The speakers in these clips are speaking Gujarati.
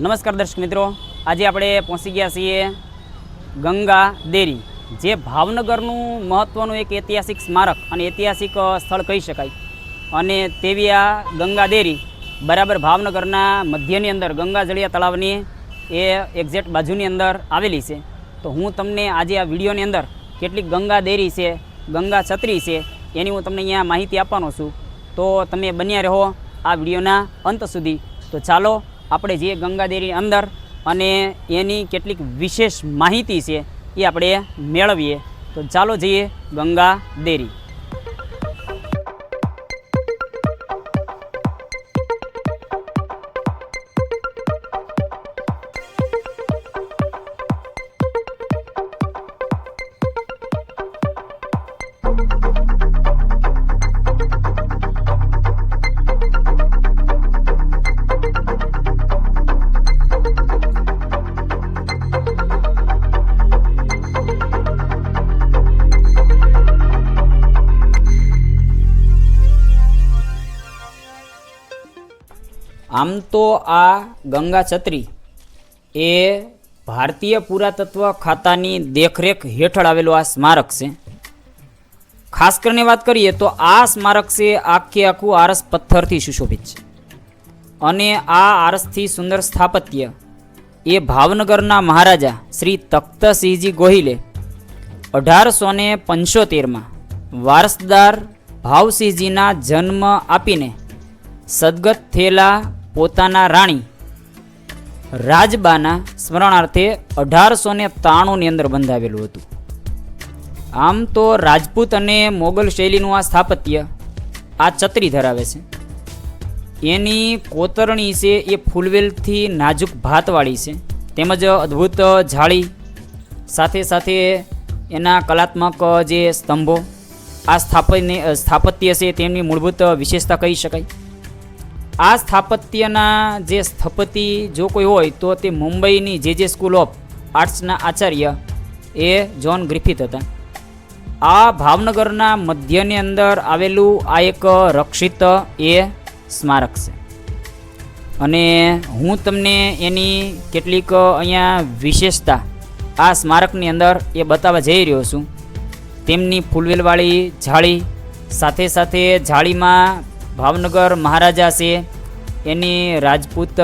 નમસ્કાર દર્શક મિત્રો, આજે આપણે પહોંચી ગયા છીએ ગંગા દેરી, જે ભાવનગરનું મહત્ત્વનું એક ઐતિહાસિક સ્મારક અને ઐતિહાસિક સ્થળ કહી શકાય. અને તેવી આ ગંગા દેરી બરાબર ભાવનગરના મધ્યની અંદર, ગંગા જળિયા તળાવની એ એક્ઝેક્ટ બાજુની અંદર આવેલી છે. તો હું તમને આજે આ વિડીયોની અંદર કેટલીક ગંગા દેરી છે, ગંગા છત્રી છે, એની હું તમને અહીંયા માહિતી આપવાનો છું. તો તમે બન્યા રહો આ વિડીયોના અંત સુધી. તો ચાલો આપણે જઈએ ગંગા દેરીની અંદર અને એની કેટલીક વિશેષ માહિતી છે એ આપણે મેળવીએ. તો ચાલો જઈએ ગંગા દેરી આમ તો આ ગંગા છત્રી એ ભારતીય પુરાતત્વ ખાતાની દેખરેખ હેઠળ આવેલું આ સ્મારક છે. ખાસ કરીને વાત કરીએ તો આ સ્મારક છે આખે આખું આરસ પથ્થરથી સુશોભિત છે. અને આ આરસથી સુંદર સ્થાપત્ય એ ભાવનગરના મહારાજા શ્રી તખ્તસિંહજી ગોહિલે અઢારસો ને પંચોતેરમાં વારસદાર ભાવસિંહજીના જન્મ આપીને સદગત થયેલા પોતાના રાણી રાજબાના સ્મરણાર્થે અઢારસો ને ત્રાણુંની અંદર બંધાવેલું હતું. આમ તો રાજપૂત અને મોગલ શૈલીનું આ સ્થાપત્ય આ છત્રી ધરાવે છે. એની કોતરણી છે એ ફૂલવેલથી નાજુક ભાતવાળી છે. તેમજ અદ્ભુત જાળી સાથે સાથે એના કલાત્મક જે સ્તંભો આ સ્થાપન્ય સ્થાપત્ય છે તેમની મૂળભૂત વિશેષતા કહી શકાય. આ સ્થાપત્યના જે સ્થપતિ જો કોઈ હોય તો તે મુંબઈની જે જે school of આર્ટ્સના Acharya A John Griffith હતા. આ ભાવનગરના મધ્યની અંદર આવેલું આ એક રક્ષિત એ સ્મારક છે. અને હું તમને એની કેટલીક અહીંયા વિશેષતા આ સ્મારકની અંદર એ બતાવવા જઈ રહ્યો છું. તેમની ફૂલવેલવાળી જાળી સાથે સાથે જાળીમાં ભાવનગર મહારાજા છે. એની રાજપૂત,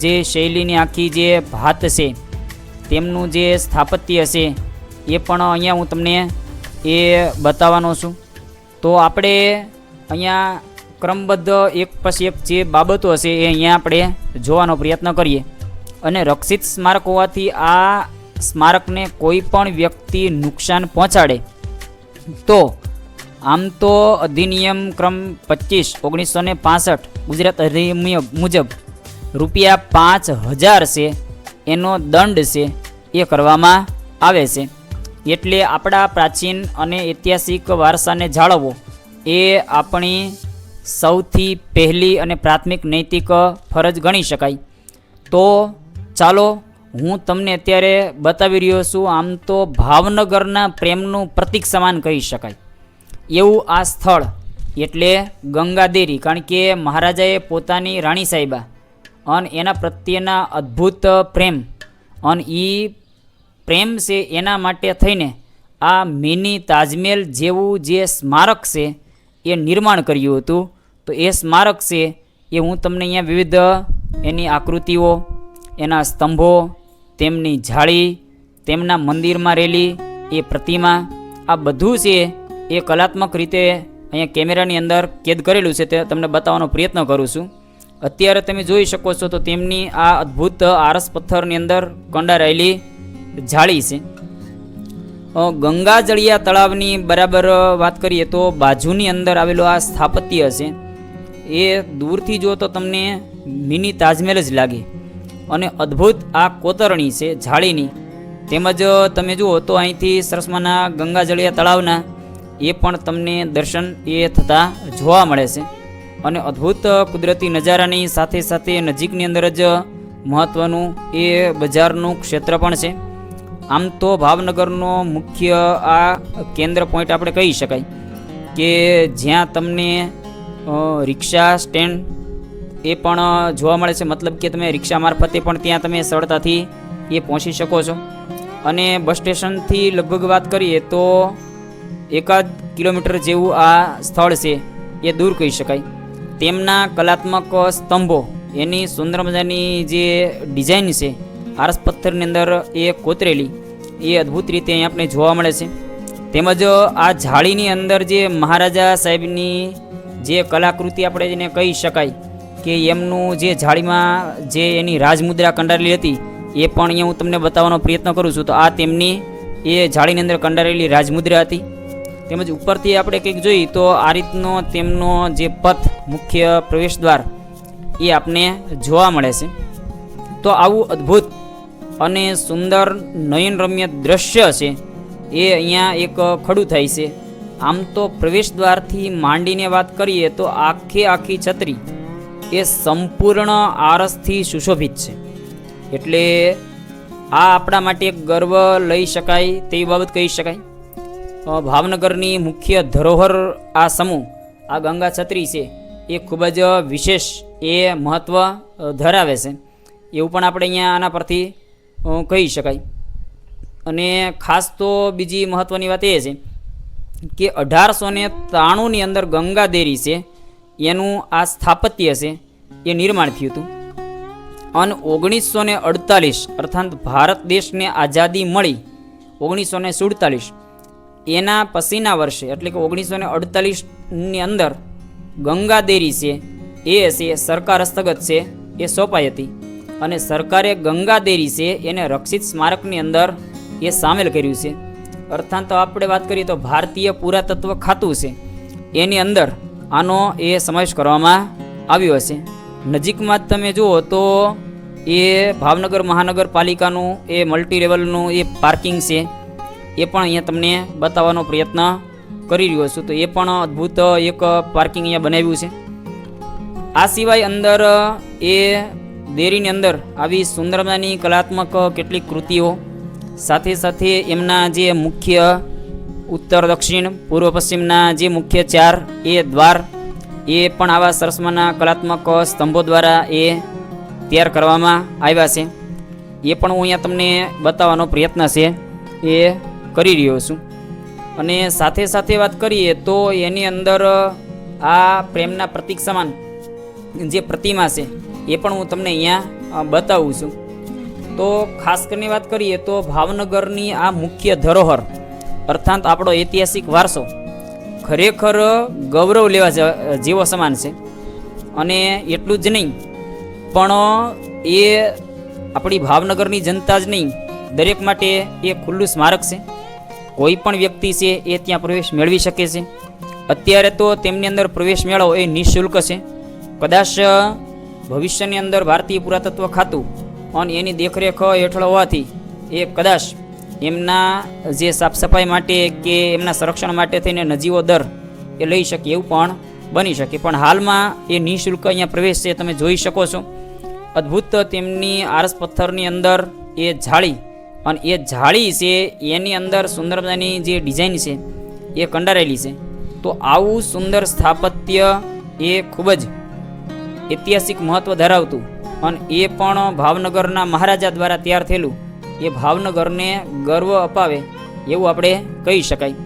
જે શૈલીની આખી જે ભાત છે, તેમનું જે સ્થાપત્ય છે, એ પણ અહીંયા હું તમને એ બતાવવાનો છું. તો આપણે અહીંયા ક્રમબદ્ધ એક પછી એક જે બાબતો હશે એ અહીંયા આપણે જોવાનો પ્રયત્ન કરીએ. અને રક્ષિત સ્મારક હોવાથી આ સ્મારકને કોઈ પણ વ્યક્તિ નુકસાન પહોંચાડે. તો આમ તો અધિનિયમ ક્રમ પચીસ ઓગણીસો ને પાસઠ ગુજરાત અધિનિયમ મુજબ રૂપિયા પાંચ હજાર છે, એનો દંડ છે, એ કરવામાં આવે છે. એટલે આપણા પ્રાચીન અને ઐતિહાસિક વારસાને જાળવવો એ આપણી સૌથી પહેલી અને પ્રાથમિક નૈતિક ફરજ ગણી શકાય. તો ચાલો, હું તમને અત્યારે બતાવી રહ્યો છું, આમ તો ભાવનગરના પ્રેમનું પ્રતીક સમાન કહી શકાય. એવું આ સ્થળ એટલે ગંગાદેરી, કારણ કે મહારાજાએ પોતાની રાણી સાહેબા અને એના પ્રત્યેના અદ્ભુત પ્રેમ, અને એ પ્રેમ છે એના માટે થઈને આ મિની તાજમહેલ જેવું જે સ્મારક છે એ નિર્માણ કર્યું હતું. તો એ સ્મારક છે એ હું તમને અહીંયા વિવિધ એની આકૃતિઓ, એના સ્તંભો, તેમની જાળી તેમના મંદિરમાં રહેલી એ પ્રતિમા, આ બધું છે એ કલાત્મક રીતે અહીંયા કેમેરાની અંદર કેદ કરેલું છે તે તમને બતાવવાનો પ્રયત્ન કરું છું. અત્યારે તમે જોઈ શકો છો તો તેમની આ અદ્ભુત આરસ પથ્થરની અંદર કંડારાયેલી જાળી છે. ગંગા જળિયા તળાવની બરાબર વાત કરીએ તો બાજુની અંદર આવેલું આ સ્થાપત્ય છે. એ દૂરથી જો તો તમને મિની તાજમહેલ જ લાગે. અને અદ્ભુત આ કોતરણી છે જાળીની તેમજ તમે જુઓ તો અહીંથી સરસમાના ગંગા જળિયા તળાવના એ પણ તમને દર્શન એ થતા જોવા મળે છે. અને અદ્ભુત કુદરતી નજારાની સાથે સાથે નજીકની અંદર જ મહત્ત્વનું એ બજારનું ક્ષેત્ર પણ છે. આમ તો ભાવનગરનો મુખ્ય આ કેન્દ્ર પોઈન્ટ આપણે કહી શકાય કે જ્યાં તમને રિક્ષા સ્ટેન્ડ એ પણ જોવા મળે છે. મતલબ કે તમે રિક્ષા મારફતે પણ ત્યાં તમે સરળતાથી એ પહોંચી શકો છો. અને બસ સ્ટેશનથી લગભગ વાત કરીએ તો એકાદ કિલોમીટર જેવું આ સ્થળ છે, એ દૂર કહી શકાય. તેમના કલાત્મક સ્તંભો, એની સુંદર મજાની જે ડિઝાઇન છે, આરસ પથ્થરની અંદર એ કોતરેલી, એ અદ્ભુત રીતે અહીં આપણે જોવા મળે છે. તેમજ આ જાળીની અંદર જે મહારાજા સાહેબની જે કલાકૃતિ આપણે જેને કહી શકાય કે એમનું જે જાળીમાં જે એની રાજમુદ્રા કંડારેલી હતી, એ પણ અહીંયા હું તમને બતાવવાનો પ્રયત્ન કરું છું. તો આ તેમની એ જાળીની અંદર કંડારેલી રાજમુદ્રા હતી. તેમજ ઉપરથી આપણે કંઈક જોઈએ તો આ રીતનો તેમનો જે પથ મુખ્ય પ્રવેશ દ્વાર એ આપને જોવા મળે છે. તો આવું અદ્ભુત અને સુંદર નયનરમ્ય દ્રશ્ય છે. એ અહીંયા એક ખડું થાય છે. આમ તો પ્રવેશ દ્વારથી માંડીને વાત કરીએ તો આખે આખી છત્રી એ સંપૂર્ણ આરસથી સુશોભિત છે. એટલે આ આપણા માટે ગર્વ લઈ શકાય તેવી બાબત કહી શકાય. ભાવનગરની મુખ્ય ધરોહર આ સમૂહ, આ ગંગા છત્રી છે, એ ખૂબ જ વિશેષ, એ મહત્ત્વ ધરાવે છે. એવું પણ આપણે અહીંયા આના પરથી કહી શકાય. અને ખાસ તો બીજી મહત્ત્વની વાત એ છે કે અઢારસો ને ત્રાણુંની અંદર ગંગા દેરી છે, એનું આ સ્થાપત્ય છે, એ નિર્માણ થયું હતું. અને ઓગણીસો ને અડતાલીસ, અર્થાત ભારત દેશને આઝાદી મળી ઓગણીસો ને સુડતાલીસ એના પછીના વર્ષે, એટલે કે ઓગણીસો ને અડતાલીસની અંદર ગંગા દેરી છે, એ છે, સરકાર હસ્તગત છે, એ સોંપાઈ હતી. અને સરકારે ગંગા દેરી છે, એને રક્ષિત સ્મારકની અંદર એ સામેલ કર્યું છે. અર્થાંત આપણે વાત કરીએ તો ભારતીય પુરાતત્વ ખાતું છે. એની અંદર આનો એ સમાવેશ કરવામાં આવ્યો હશે. નજીકમાં જ તમે જુઓ તો એ ભાવનગર મહાનગરપાલિકાનું, એ મલ્ટી લેવલનું એ પાર્કિંગ છે. એ પણ અહીંયા તમને બતાવવાનો પ્રયત્ન કરી રહ્યો છું. તો એ પણ અદ્ભુત એક પાર્કિંગ અહીંયા બનાવ્યું છે. આ સિવાય અંદર એ દેરીની અંદર આવી સુંદર મજાની કલાત્મક કેટલીક કૃતિઓ, સાથે સાથે એમના જે મુખ્ય ઉત્તર, દક્ષિણ, પૂર્વ, પશ્ચિમના જે મુખ્ય ચાર એ દ્વાર, એ પણ આવા સરસમાના કલાત્મક સ્તંભો દ્વારા એ તૈયાર કરવામાં આવ્યા છે. એ પણ હું અહીંયા તમને બતાવવાનો પ્રયત્ન છે. એ કરી રહ્યો છું. અને સાથે સાથે વાત કરીએ તો એની અંદર આ પ્રેમના પ્રતીક સમાન જે પ્રતિમા છે, એ પણ હું તમને અહીંયા બતાવું છું. તો ખાસ કરીને વાત કરીએ તો ભાવનગરની આ મુખ્ય ધરોહર, અર્થાત આપણો ઐતિહાસિક વારસો, ખરેખર ગૌરવ લેવા જેવો સમાન છે. અને એટલું જ નહીં, પણ એ આપણી ભાવનગરની જનતા જ નહીં, દરેક માટે એ ખુલ્લું સ્મારક છે. કોઈ પણ વ્યક્તિ છે એ ત્યાં પ્રવેશ મેળવી શકે છે. અત્યારે તો તેમની અંદર પ્રવેશ મેળવો એ નિઃશુલ્ક છે. કદાચ ભવિષ્યની અંદર ભારતીય પુરાતત્વ ખાતું અને એની દેખરેખ હેઠળ હોવાથી એ કદાચ એમના જે સાફ સફાઈ માટે કે એમના સંરક્ષણ માટે થઈને નજીવો દર એ લઈ શકે એવું પણ બની શકે. પણ હાલમાં એ નિઃશુલ્ક અહીંયા પ્રવેશ છે, તમે જોઈ શકો છો. અદ્ભુત તેમની આરસ પથ્થરની અંદર એ જાળી અને એ જાળી છે, એની અંદર સુંદર મજાની જે ડિઝાઇન છે, એ કંડારેલી છે. તો આવું સુંદર સ્થાપત્ય એ ખૂબ જ ઐતિહાસિક મહત્ત્વ ધરાવતું અને એ પણ ભાવનગરના મહારાજા દ્વારા તૈયાર થયેલું. એ ભાવનગરને ગર્વ અપાવે એવું આપણે કહી શકાય.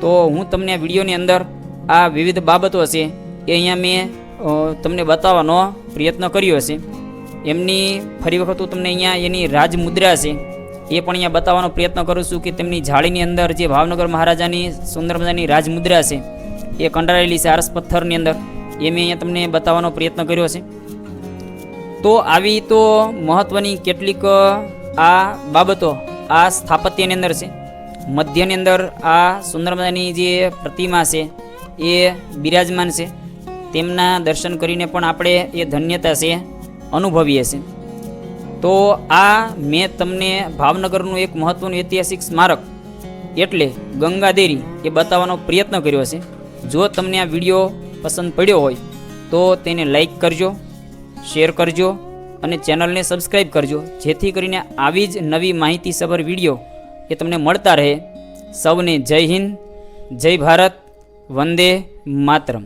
તો હું તમને આ વિડીયોની અંદર આ વિવિધ બાબતો હશે એ અહીંયા મેં તમને બતાવવાનો પ્રયત્ન કર્યો છે એમની ફરી વખત હું તમને અહીંયા એની રાજમુદ્રા છે એ પણ અહીંયા બતાવવાનો પ્રયત્ન કરું છું કે તેમની જાળીની અંદર જે ભાવનગર મહારાજાની સુંદર મજાની રાજમુદ્રા છે, એ કંડારેલી છે આરસ પથ્થરની અંદર. એ મેં અહીંયા તમને બતાવવાનો પ્રયત્ન કર્યો છે. તો આવી તો મહત્ત્વની કેટલીક આ બાબતો આ સ્થાપત્યની અંદર છે. મધ્યની અંદર આ સુંદર મજાની જે પ્રતિમા છે, એ બિરાજમાન છે. તેમના દર્શન કરીને પણ આપણે એ ધન્યતા છે, અનુભવીએ છીએ. તો આ મેં તમને ભાવનગરનું એક મહત્ત્વનું ઐતિહાસિક સ્મારક એટલે ગંગાદેરી એ બતાવવાનો પ્રયત્ન કર્યો છે જો તમને આ વીડિયો પસંદ પડ્યો હોય તો તેને લાઈક કરજો, શેર કરજો અને ચેનલને સબસ્ક્રાઈબ કરજો. જેથી કરીને આવી જ નવી માહિતીસભર વીડિયો એ તમને મળતા રહે. સૌને જય હિન્દ, જય ભારત, વંદે માતરમ.